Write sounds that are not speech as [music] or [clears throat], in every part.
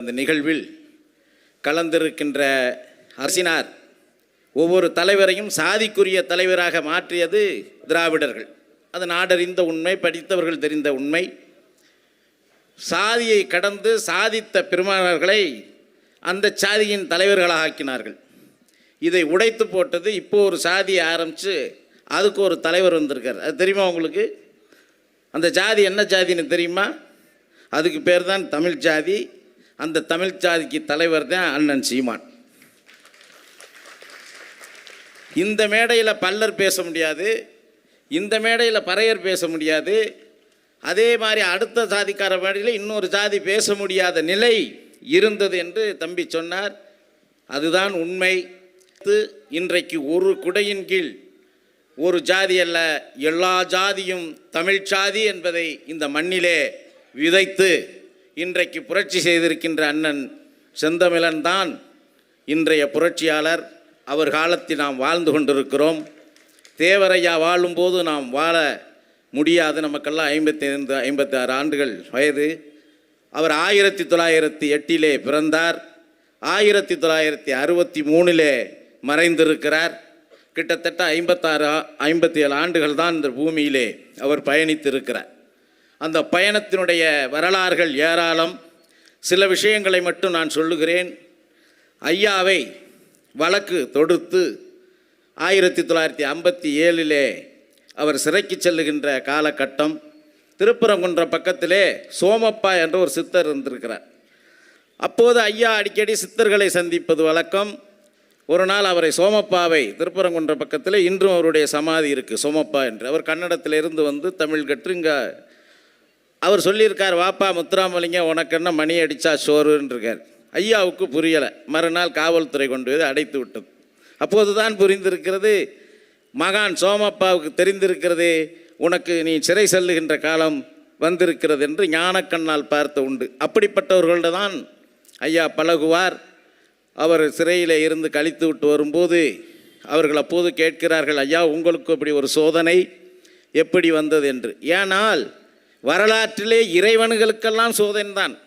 அந்த நிகழ்வில் கலந்திருக்கின்ற அரசினார் ஒவ்வொரு தலைவரையும் சாதிக்குரிய தலைவராக மாற்றியது திராவிடர்கள். அது நாடறிந்த உண்மை படித்தவர்கள் தெரிந்த உண்மை. சாதியை கடந்து சாதித்த பெருமானர்களை அந்த சாதியின் தலைவர்களாக ஆக்கினார்கள். இதை உடைத்து போட்டது இப்போ ஒரு சாதியை ஆரம்பித்து அதுக்கு ஒரு தலைவர் வந்திருக்கார். அது தெரியுமா உங்களுக்கு? அந்த ஜாதி என்ன ஜாதின்னு தெரியுமா? அதுக்கு பேர் தான் தமிழ் ஜாதி அந்த தமிழ் ஜாதிக்கு தலைவர் தான் அண்ணன் சீமான். இந்த மேடையில் பல்லர் பேச முடியாது இந்த மேடையில் பறையர் பேச முடியாது அதே மாதிரி அடுத்த சாதிக்கார மேடையில் இன்னொரு ஜாதி பேச முடியாத நிலை இருந்தது என்று தம்பி சொன்னார். அதுதான் உண்மை. இன்றைக்கு ஒரு குடையின் கீழ் ஒரு ஜாதி அல்ல எல்லா ஜாதியும் தமிழ் ஜாதி என்பதை இந்த மண்ணிலே விதைத்து இன்றைக்கு புரட்சி செய்திருக்கின்ற அண்ணன் செந்தமிழன் தான் இன்றைய புரட்சியாளர். அவர் காலத்தில் நாம் வாழ்ந்து கொண்டிருக்கிறோம். தேவரையா வாழும்போது நாம் வாழ முடியாது. நமக்கெல்லாம் ஐம்பத்தி ஐந்து ஐம்பத்தி ஆறு ஆண்டுகள் வயது. அவர் ஆயிரத்தி தொள்ளாயிரத்தி எட்டிலே பிறந்தார். ஆயிரத்தி தொள்ளாயிரத்தி அறுபத்தி மூணிலே மறைந்திருக்கிறார். கிட்டத்தட்ட ஐம்பத்தாறு ஐம்பத்தி ஏழு ஆண்டுகள் தான் இந்த பூமியிலே அவர் பயணித்திருக்கிறார். அந்த பயணத்தினுடைய வரலாறுகள் ஏராளம். சில விஷயங்களை மட்டும் நான் சொல்லுகிறேன். ஐயாவை வழக்கு தொடுத்து ஆயிரத்தி தொள்ளாயிரத்தி ஐம்பத்தி ஏழிலே அவர் சிறைக்கு செல்லுகின்ற காலகட்டம். திருப்பரங்குன்ற பக்கத்திலே சோமப்பா என்ற ஒரு சித்தர் இருந்திருக்கிறார். அப்போது ஐயா அடிக்கடி சித்தர்களை சந்திப்பது வழக்கம். ஒரு நாள் அவரை சோமப்பாவை திருப்பரங்குன்ற பக்கத்தில் இன்றும் அவருடைய சமாதி இருக்குது சோமப்பா என்று. அவர் கன்னடத்திலிருந்து வந்து தமிழ் கற்று இங்கே அவர் சொல்லியிருக்கார் வாப்பா முத்துராமலிங்கம் உனக்கு என்ன மணி அடித்தா சோறுன்னு இருக்கார் ஐயாவுக்கு புரியலை. மறுநாள் காவல்துறை கொண்டு போய் அடைத்து விட்டது. அப்போது தான் புரிந்திருக்கிறது மகான் சோமப்பாவுக்கு தெரிந்திருக்கிறது உனக்கு நீ சிறை செல்லுகின்ற காலம் வந்திருக்கிறது என்று ஞானக்கண்ணால் பார்த்த உண்டு. அப்படிப்பட்டவர்கள்ட தான் ஐயா பழகுவார். அவர் சிறையில் இருந்து கழித்து விட்டு வரும்போது அவர்கள் அப்போது கேட்கிறார்கள் ஐயா உங்களுக்கு அப்படி ஒரு சோதனை எப்படி வந்தது? என்று. ஏனால் வரலாற்றிலே இறைவனுகளுக்கெல்லாம் சோதனை தான்.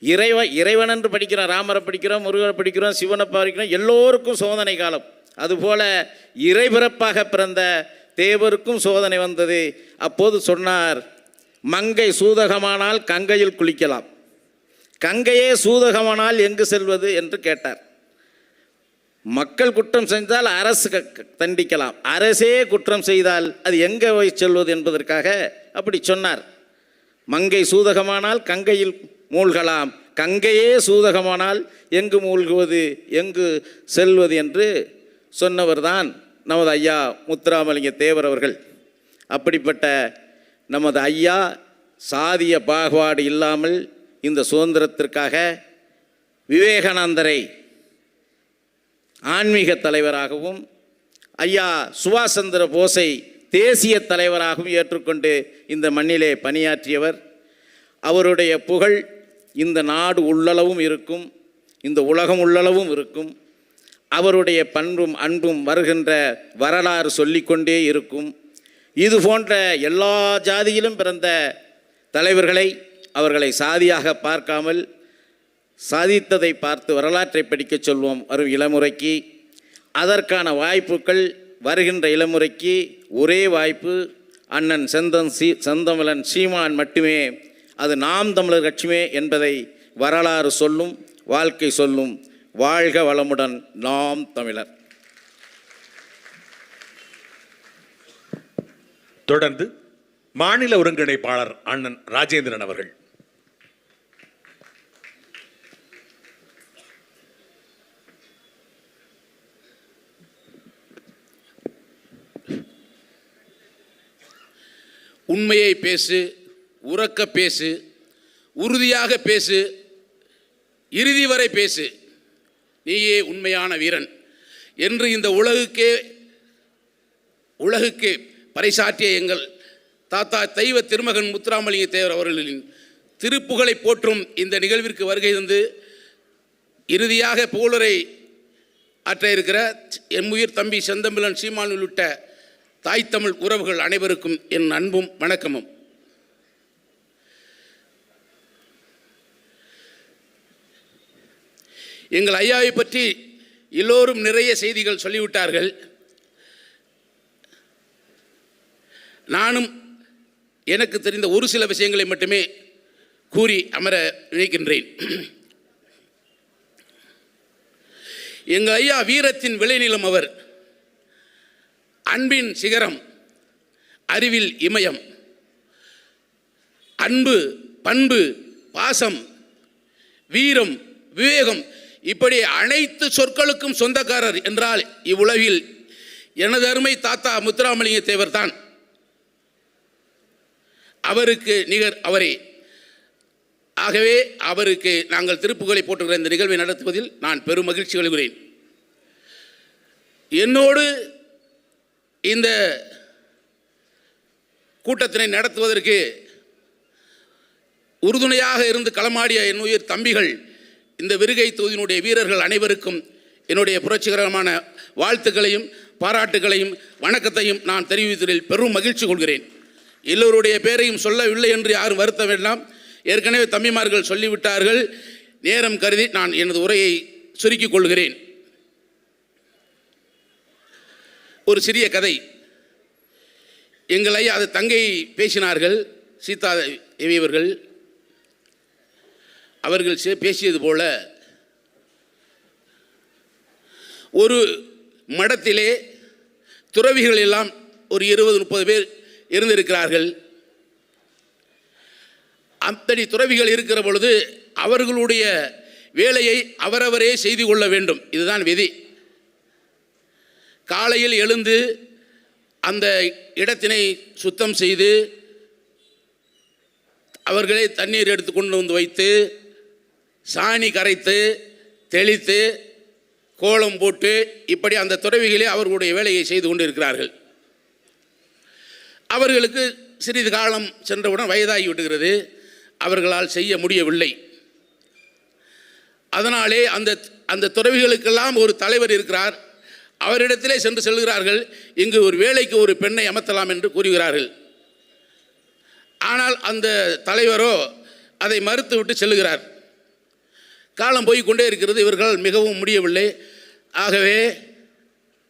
இறைவ இறைவன் என்று படிக்கிறோம் ராமரை படிக்கிறோம் முருகரை படிக்கிறோம் சிவனை படிக்கிறோம் எல்லோருக்கும் சோதனை காலம். அதுபோல இறைபிறப்பாக பிறந்த தேவருக்கும் சோதனை வந்தது. அப்போது சொன்னார் மங்கை சூதகமானால் கங்கையில் குளிக்கலாம். கங்கையே சூதகமானால் எங்கு செல்வது? என்று கேட்டார். மக்கள் குற்றம் செஞ்சால் அரசு க- தண்டிக்கலாம். அரசே குற்றம் செய்தால் அது எங்கே போய் செல்வது என்பதற்காக அப்படி சொன்னார். மங்கை சூதகமானால் கங்கையில் மூழ்கலாம். கங்கையே சூதகமானால் எங்கு மூழ்குவது எங்கு செல்வது என்று சொன்னவர்தான் நமது ஐயா முத்துராமலிங்க தேவர் அவர்கள். அப்படிப்பட்ட நமது ஐயா சாதிய பாகுபாடு இல்லாமல் இந்த சுதந்திரத்திற்காக விவேகானந்தரை ஆன்மீக தலைவராகவும் ஐயா சுபாஷ் சந்திர போஸை தேசிய தலைவராகவும் ஏற்றுக்கொண்டு இந்த மண்ணிலே பணியாற்றியவர். அவருடைய புகழ் இந்த நாடு உள்ளளவும் இருக்கும் இந்த உலகம் உள்ளளவும் இருக்கும். அவருடைய பண்பும் அன்பும் வருகின்ற வரலாறு சொல்லிக்கொண்டே இருக்கும். இது போன்ற எல்லா ஜாதியிலும் பிறந்த தலைவர்களை அவர்களை சாதியாக பார்க்காமல் சாதித்ததை பார்த்து வரலாற்றை படிக்கச் சொல்வோம் வரும் இளமுறைக்கு. அதற்கான வாய்ப்புகள் வருகின்ற இளமுறைக்கு ஒரே வாய்ப்பு அண்ணன் செந்தன் சீ செந்தமிழன் சீமான் மட்டுமே. அது நாம் தமிழர் கட்சிமே என்பதை வரலாறு சொல்லும் வாழ்க்கை சொல்லும். வாழ்க வளமுடன் நாம் தமிழர். தொடர்ந்து மாநில ஒருங்கிணைப்பாளர் அண்ணன் ராஜேந்திரன் அவர்கள். உண்மையை பேசு உறக்க பேசு உறுதியாக பேசு இறுதி வரை பேசு. நீயே உண்மையான வீரன் என்று இந்த உலகுக்கே உலகுக்கு பறைசாற்றிய எங்கள் தாத்தா தெய்வ திருமகன் முத்துராமலிங்க தேவர் அவர்களின் திருப்புகளை போற்றும் இந்த நிகழ்விற்கு வருகை தந்து இறுதியாக புகழுரை ஆற்ற இருக்கிற என் உயிர் தம்பி செந்தமிழன் சீமான் உள்ளிட்ட தாய் தமிழ் உறவுகள் அனைவருக்கும் என் அன்பும் வணக்கமும். எங்கள் ஐயாவை பற்றி எல்லோரும் நிறைய செய்திகள் சொல்லிவிட்டார்கள். நானும் எனக்கு தெரிந்த ஒரு சில விஷயங்களை மட்டுமே கூறி அமர நினைக்கின்றேன். எங்கள் ஐயா வீரத்தின் விளைநிலம் அவர் அன்பின் சிகரம் அறிவில் இமயம் அன்பு பண்பு பாசம் வீரம் விவேகம் இப்படி அனைத்து சொற்களுக்கும் சொந்தக்காரர் என்றால் இவ்வுலகில் எனது அருமை தாத்தா முத்துராமலிங்க தேவர் தான். அவருக்கு நிகர் அவரே. ஆகவே அவருக்கு நாங்கள் திருப்புகளை போட்டுகிற இந்த நிகழ்வை நடத்துவதில் நான் பெரும் மகிழ்ச்சி கொள்கிறேன் என்னோடு இந்த கூட்டத்தினை நடத்துவதற்கு உறுதுணையாக இருந்து களமாடிய என் உயிர் தம்பிகள் இந்த விருகை தொகுதியினுடைய வீரர்கள் அனைவருக்கும் என்னுடைய புரட்சிகரமான வாழ்த்துக்களையும் பாராட்டுகளையும் வணக்கத்தையும் நான் தெரிவித்ததில் பெரும் மகிழ்ச்சி கொள்கிறேன். எல்லோருடைய பேரையும் சொல்லவில்லை என்று யாரும் வருத்த வேண்டாம் ஏற்கனவே தம்பிமார்கள் சொல்லிவிட்டார்கள். நேரம் கருதி நான் எனது உரையை சுருக்கிக் கொள்கிறேன். ஒரு சிறிய கதை. எங்கள் ஐயா அது தங்கை பேசினார்கள் சீதா தேவி அவர்கள் அவர்கள் சே- பேசியது போல ஒரு மடத்திலே துறவிகள் எல்லாம் ஒரு இருபது முப்பது பேர் இருந்திருக்கிறார்கள். அத்தடி துறவிகள் இருக்கிற பொழுது அவர்களுடைய வேலையை அவரவரே செய்து கொள்ள வேண்டும். இதுதான் விதி. காலையில் எழுந்து அந்த இடத்தினை சுத்தம் செய்து அவர்களே தண்ணீர் எடுத்து கொண்டு வந்து வைத்து சாணி கரைத்து தெளித்து கோலம் போட்டு இப்படி அந்த துறவிகளே அவர்களுடைய வேலையை செய்து கொண்டு இருக்கிறார்கள் அவர்களுக்கு சிறிது காலம் சென்றவுடன் வயதாகி விடுகிறது. அவர்களால் செய்ய முடியவில்லை. அதனாலே அந்த அந்த துறவிகளுக்கெல்லாம் ஒரு தலைவர் இருக்கிறார். அவரிடத்திலே சென்று செல்கிறார்கள். இங்கு ஒரு வேலைக்கு ஒரு பெண்ணை அமர்த்தலாம் என்று கூறுகிறார்கள். ஆனால் அந்த தலைவரோ அதை மறுத்துவிட்டு செல்லுகிறார் காலம் போய் கொண்டே இருக்கிறது. இவர்கள் மிகவும் முடியவில்லை. ஆகவே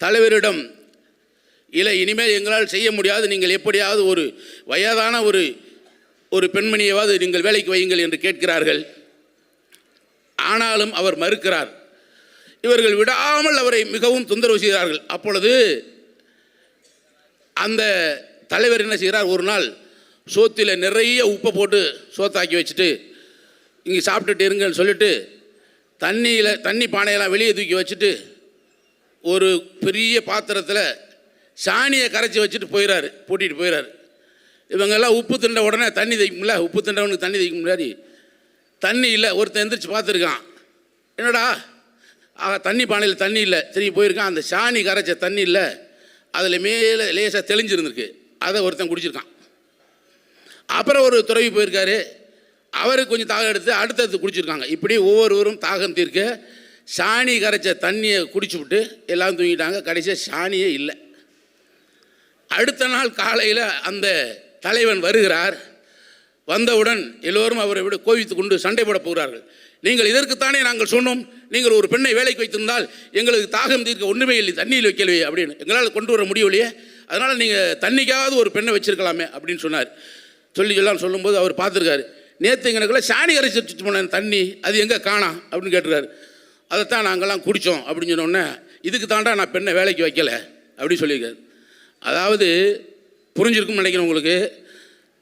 தலைவரிடம் இல்லை இனிமேல் எங்களால் செய்ய முடியாது. நீங்கள் எப்படியாவது ஒரு வயதான ஒரு ஒரு பெண்மணியவாது நீங்கள் வேலைக்கு வையுங்கள் என்று கேட்கிறார்கள். ஆனாலும் அவர் மறுக்கிறார். இவர்கள் விடாமல் அவரை மிகவும் தொந்தரவு செய்கிறார்கள் அப்பொழுது அந்த தலைவர் என்ன செய்கிறார்? ஒரு நாள் சோத்தில் நிறைய உப்பை போட்டு சோத்தாக்கி வச்சுட்டு இங்கே சாப்பிட்டுட்டு இருங்கன்னு சொல்லிட்டு தண்ணியில் தண்ணி பானையெல்லாம் வெளியே தூக்கி வச்சுட்டு ஒரு பெரிய பாத்திரத்தில் சாணியை கரைச்சி வச்சுட்டு போயிடாரு பூட்டிட்டு போயிடாரு இவங்கெல்லாம் உப்பு திண்ட உடனே தண்ணி தைக்கும்ல உப்பு திண்டவனுக்கு தண்ணி தைக்க முடியாது தண்ணி இல்லை ஒருத்தன் எந்திரிச்சு பார்த்துருக்கான். என்னடா ஆக தண்ணி பானையில் தண்ணி இல்லை. திரும்பி போயிருக்கான். அந்த சாணி கரைச்ச தண்ணி இல்லை. அதில் மேலே லேசாக தெளிஞ்சிருந்துருக்கு. அதை ஒருத்தன் குடிச்சிருக்கான். அப்புறம் ஒரு துறவி போயிருக்காரு. அவருக்கு கொஞ்சம் தாகம் எடுத்து அடுத்தடுத்து குடிச்சிருக்காங்க. இப்படி ஒவ்வொருவரும் தாகம் தீர்க்க சாணி கரைச்ச தண்ணியை குடிச்சு விட்டு எல்லாம் தூங்கிட்டாங்க. கடைசியாக சாணியே இல்லை. அடுத்த நாள் காலையில் அந்த தலைவன் வருகிறார். வந்தவுடன் எல்லோரும் அவரை விட கோவித்து கொண்டு சண்டை போட போகிறார்கள். நீங்கள் இதற்குத்தானே நாங்கள் சொன்னோம் நீங்கள் ஒரு பெண்ணை வேலைக்கு வைத்திருந்தால் எங்களுக்கு தாகம் தீர்க்க ஒன்றுமே இல்லை தண்ணியில் வைக்கலையே அப்படின்னு. எங்களால் கொண்டு வர முடியலையே அதனால் நீங்கள் தண்ணிக்காவது ஒரு பெண்ணை வச்சுருக்கலாமே அப்படின்னு சொன்னார். சொல்லி எல்லாம் சொல்லும்போது அவர் பார்த்துருக்காரு. நேற்று எங்களுக்குள்ள சாணி கரைச்சி வச்சுட்டு போனேன் தண்ணி அது எங்கே காணா? அப்படின்னு கேட்டுருக்காரு. அதைத்தான் நாங்கள்லாம் குடித்தோம் அப்படின்னு சொன்னோடனே இதுக்கு தாண்டா நான் பெண்ணை வேலைக்கு வைக்கல அப்படின்னு சொல்லியிருக்காரு. அதாவது புரிஞ்சிருக்கும்னு நினைக்கிறேன் உங்களுக்கு.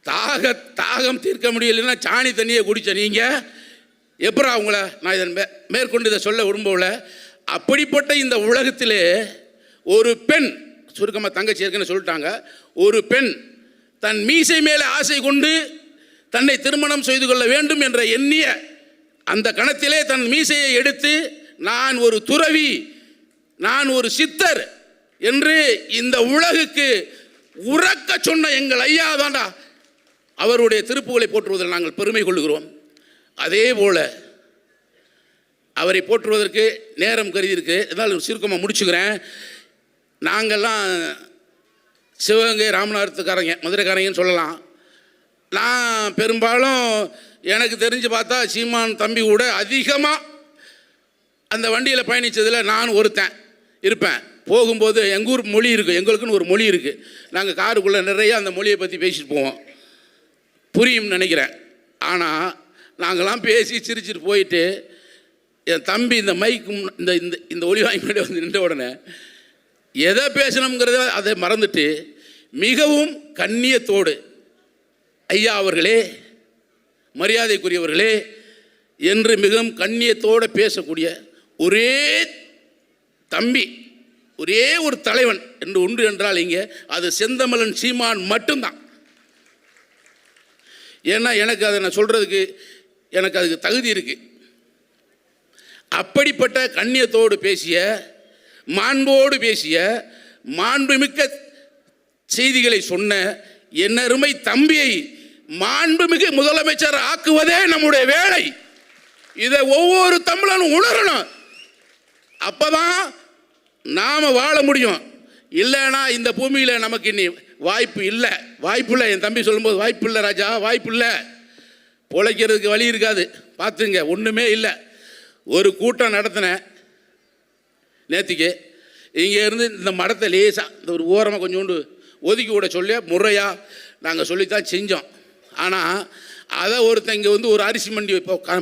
தாக தாகம் தீர்க்க முடியலைன்னா சாணி தண்ணியை குடித்த நீங்கள் எப்பரா அவங்கள நான் இதன் மே மேற்கொண்டு இதை சொல்ல விரும்பல அப்படிப்பட்ட இந்த உலகத்திலே ஒரு பெண் சுருக்கமாக தங்கச்சி இருக்குன்னு சொல்லிட்டாங்க. ஒரு பெண் தன் மீசை மேலே ஆசை கொண்டு தன்னை திருமணம் செய்து கொள்ள வேண்டும் என்ற எண்ணிய அந்த கணத்திலே தன் மீசையை எடுத்து நான் ஒரு துறவி நான் ஒரு சித்தர் என்று இந்த உலகுக்கு உறக்க சொன்ன எங்கள் ஐயா தான்டா அவருடைய திருப்புகளை போற்றுவதில் நாங்கள் பெருமை கொள்கிறோம் அதே போல் அவரை போற்றுவதற்கு நேரம் கருதி இருக்கு இதனால் சுருக்கமாக முடிச்சுக்கிறேன். நாங்கள்லாம் சிவகங்கை ராமநாதத்துக்காரங்க மதுரைக்காரங்கன்னு சொல்லலாம். நான் பெரும்பாலும் எனக்கு தெரிஞ்சு பார்த்தா சீமான் தம்பி கூட அதிகமாக அந்த வண்டியில் பயணித்ததில் நான் ஒருத்தன் இருப்பேன். போகும்போது எங்கள் ஊர் மொழி இருக்குது எங்களுக்குன்னு ஒரு மொழி இருக்குது நாங்கள் காருக்குள்ளே நிறைய அந்த மொழியை பற்றி பேசிட்டு போவோம். புரியும்னு நினைக்கிறேன். ஆனால் நாங்களாம் பேசி சிரிச்சிட்டு போயிட்டு என் தம்பி இந்த மைக்கும் இந்த இந்த இந்த ஒளி வாங்கி முன்னாடி வந்து நின்ற உடனே எதை பேசணுங்கிறத அதை மறந்துட்டு மிகவும் கண்ணியத்தோடு ஐயா அவர்களே மரியாதைக்குரியவர்களே என்று மிகவும் கண்ணியத்தோடு பேசக்கூடிய ஒரே தம்பி ஒரே ஒரு தலைவன் என்று உண்டு என்றால் இங்கே அது செந்தமலன் சீமான் மட்டும்தான். ஏன்னா எனக்கு அதை நான் சொல்கிறதுக்கு எனக்கு அதுக்கு தகுதி இருக்குது அப்படிப்பட்ட கண்ணியத்தோடு பேசிய மாண்போடு பேசிய மாண்புமிக்க செய்திகளை சொன்ன என் அருமை தம்பியை மாண்புமிகு முதலமைச்சர் ஆக்குவதே நம்முடைய வேலை. இதை ஒவ்வொரு தமிழனும் உணரணும். அப்போதான் நாம் வாழ முடியும். இல்லைன்னா இந்த பூமியில் நமக்கு இனி வாய்ப்பு இல்லை. வாய்ப்பு இல்லை என் தம்பி சொல்லும்போது வாய்ப்பு இல்லை ராஜா வாய்ப்பு இல்லை பிழைக்கிறதுக்கு வழி இருக்காது. பார்த்துங்க ஒன்றுமே இல்லை. ஒரு கூட்டம் நடத்தினேன் நேற்றுக்கு இங்கே இருந்து இந்த மடத்தை லேசாக இந்த ஒரு ஓரமாக கொஞ்சோண்டு ஒதுக்கி விட சொல்லி முறையாக நாங்கள் சொல்லித்தான் செஞ்சோம். ஆனால் அதை ஒருத்தன் இங்கே வந்து ஒரு அரிசி மண்டி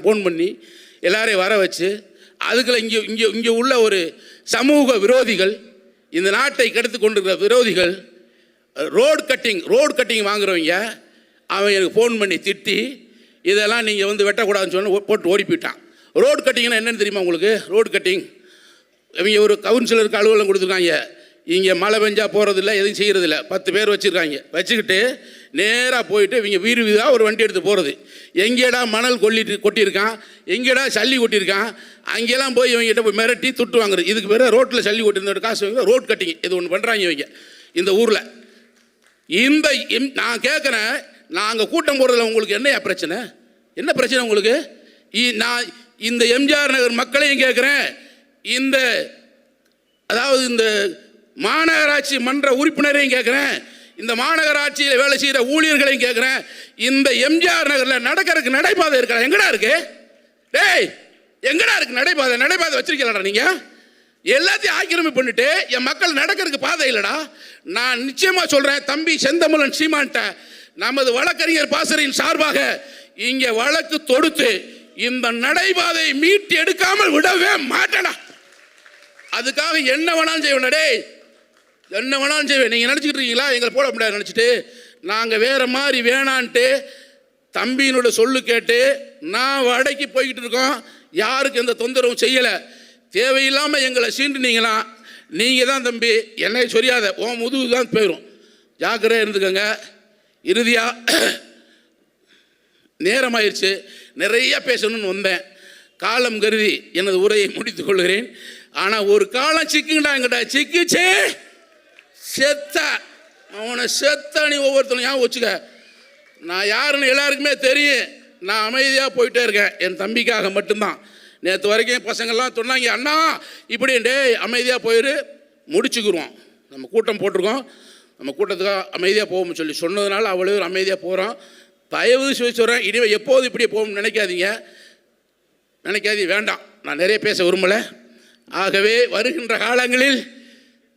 ஃபோன் பண்ணி எல்லாரையும் வர வச்சு அதுக்குள்ள இங்கே இங்கே இங்கே உள்ள ஒரு சமூக விரோதிகள் இந்த நாட்டை கெடுத்து கொண்டிருக்கிற விரோதிகள் ரோடு கட்டிங் ரோடு கட்டிங் வாங்குறவங்க அவன் எனக்கு ஃபோன் பண்ணி திட்டி இதெல்லாம் நீங்கள் வந்து வெட்டக்கூடாதுன்னு சொன்ன போட்டு ஓடி போயிட்டான் ரோடு கட்டிங்னா என்னென்னு தெரியுமா உங்களுக்கு? Road cutting. இவங்க ஒரு கவுன்சிலருக்கு அலுவலகம் கொடுத்துருக்காங்க. இங்கே மழை பெஞ்சா போகிறதில்ல எதுவும் செய்கிறதில்ல பத்து பேர் வச்சுருக்காங்க. வச்சுக்கிட்டு நேராக போயிட்டு இவங்க வீடு வீடாக ஒரு வண்டி எடுத்து போகிறது எங்கேடா மணல் கொல்லிட்டு கொட்டியிருக்கான்? எங்கேடா சல்லி கொட்டியிருக்கான்? அங்கெல்லாம் போய் இவங்ககிட்ட போய் மிரட்டி துட்டு வாங்குறது. இதுக்கு பேர் ரோட்டில் சல்லி கொட்டிருந்த காசு வாங்க ரோட் கட்டிங். இது ஒன்று பண்ணுறாங்க இவங்க. இந்த ஊரில். இந்த இம்- நான் கேட்குறேன் நாங்கள் கூட்டம் போடுறதுல உங்களுக்கு என்ன பிரச்சனை? என்ன பிரச்சனை உங்களுக்கு? இ- நான் இந்த எம்ஜிஆர் நகர் மக்களையும் கேட்குறேன் இந்த அதாவது இந்த மாநகராட்சி மன்ற உறுப்பினரையும் கேட்குறேன் இந்த மாநகராட்சியில் வேலை செய்கிற ஊழியர்களையும் கேட்குறேன் இந்த எம்ஜிஆர் நகரில் நடக்கிறதுக்கு நடைபாதை இருக்கிற எங்கடா இருக்கு? டேய் எங்கடா இருக்கு நடைபாதை? நடைபாதை வச்சிருக்கீங்களா நீங்கள் எல்லாத்தையும் ஆக்கிரமி பண்ணிட்டு என் மக்கள் நடக்கிறதுக்கு பாதை இல்லைடா. நான் நிச்சயமா சொல்றேன் தம்பி செந்தமலன் சீமான்ட்ட நமது வழக்கறிஞர் பாசரின் சார்பாக இங்க வழக்கு தொடுத்து இந்த நடைபாதை மீட்டு எடுக்காமல் விடவே மாட்டேடா. அதுக்காக என்ன வேணாலும் செய்வேன் டே என்ன வேணாலும் செய்வேன். நீங்கள் நினச்சிக்கிட்டு இருக்கீங்களா? எங்களை போட முடியாது நினச்சிட்டு. நாங்கள் வேற மாதிரி வேணான்ட்டு தம்பியினோட சொல்லு கேட்டு நான் வடைக்கு போய்கிட்டு இருக்கோம். யாருக்கு எந்த தொந்தரவும் செய்யலை. தேவையில்லாமல் எங்களை சீண்டுனீங்களா நீங்கள் தான் தம்பி என்னை சொரியாத உன் முதுகு தான் போயிடும் ஜாக்கிரதையாக இருந்துக்கோங்க. இறுதியாக [clears throat] நேரமாயிருச்சு. நிறைய பேசணும்னு வந்தேன். காலம் கருதி எனது உரையை முடித்துக் கொள்கிறேன். ஆனால் ஒரு காலம் சிக்குங்கடா எங்கிட்ட சிக்கிச்சே. செத்த. அவனை செத்த நீ ஒவ்வொருத்தனும் ஏன் வச்சுக்க. நான் யாருன்னு எல்லாருக்குமே தெரியும். நான் அமைதியாக போயிட்டே இருக்கேன். என் தம்பிக்காக மட்டும்தான். நேற்று வரைக்கும் பசங்கள்லாம் சொன்னாங்க அண்ணா இப்படி அமைதியாக போயிரு. முடிச்சுக்குருவோம். நம்ம கூட்டம் போட்டிருக்கோம். நம்ம கூட்டத்துக்காக அமைதியாக போவோம்னு சொல்லி சொன்னதுனால அவ்வளோ அமைதியாக போகிறோம் தயவு செய்து சொல்கிறேன் இனிமேல் எப்போது இப்படி போகும்னு நினைக்காதீங்க. நினைக்காதீங்க வேண்டாம். நான் நிறைய பேச விரும்பலை. ஆகவே வருகின்ற காலங்களில்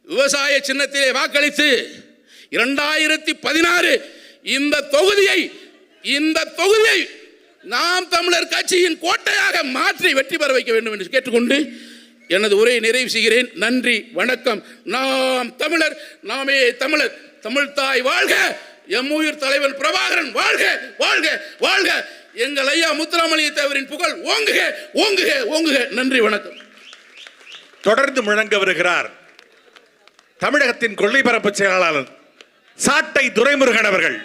விவசாய சின்னத்திலே வாக்களித்து இரண்டாயிரத்தி பதினாறு இந்த தொகுதியை இந்த தொகுதியை நாம் தமிழர் கட்சியின் கோட்டையாக மாற்றி வெற்றி பெற வைக்க வேண்டும் என்று கேட்டுக்கொண்டு எனது உரையை நிறைவு செய்கிறேன். நன்றி வணக்கம். நாம் தமிழர் நாமே தமிழர். தமிழ் தாய் வாழ்க எம் உயிர் தலைவன் பிரபாகரன் வாழ்க வாழ்க வாழ்க. எங்கள் ஐயா முத்துராமலிங்க தேவரின் புகழ் ஓங்குக ஓங்குக ஓங்குக. நன்றி வணக்கம். தொடர்ந்து முழங்க வருகிறார் தமிழகத்தின் கொள்ளைப்பரப்பு செயலாளர் சாட்டை துரைமுருகன் அவர்கள்.